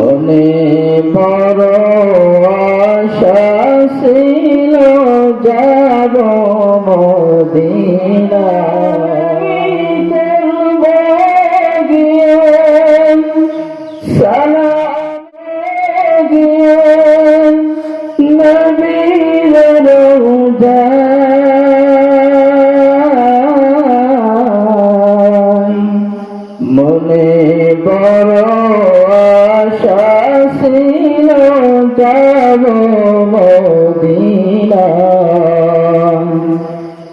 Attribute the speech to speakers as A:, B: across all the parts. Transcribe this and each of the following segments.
A: মনে বড় আশা ছিল যাব মদিনা সালাম গিয়ে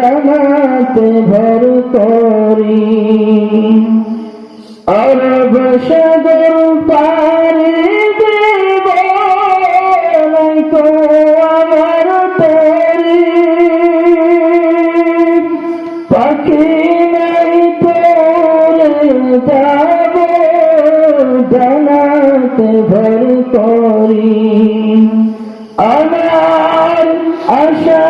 A: ডানাতে ভর করি। আরব সাগর পারি দেব আমার তরি। পাখি নাই তোরে যাব জানাতে ভর করি। আমার আশা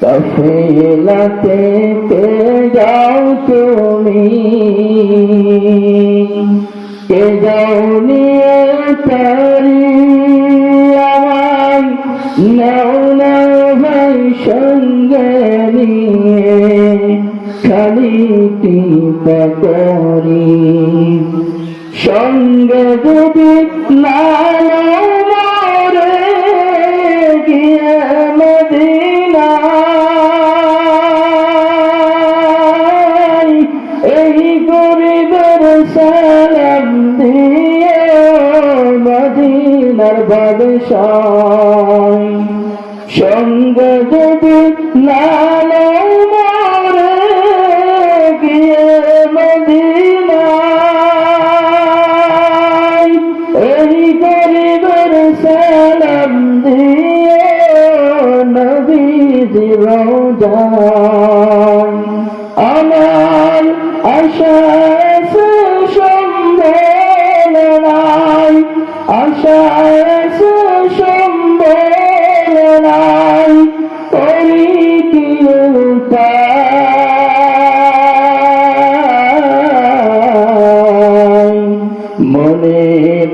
A: কফিলাতে পে যাও তুমি। কে যাও নিয়ে তারি আমার নাও নাও ভাই সঙ্গে নিয়ে। খালি করি। সঙ্গে যদি না সালাম দিয়ে মদিনার বাদশায় সঙ্গ যদি না মরে গিয়ে মদিনায়, এই গরিবের সালাম দিয়ে নবী রোজায় নাই প্রীতি মনে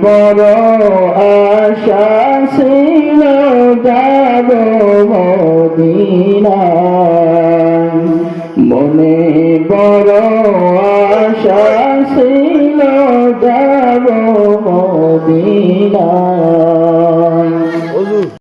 A: বড় আশা ছিল যাব মদিনা মনে বড় আশা ছিল যাব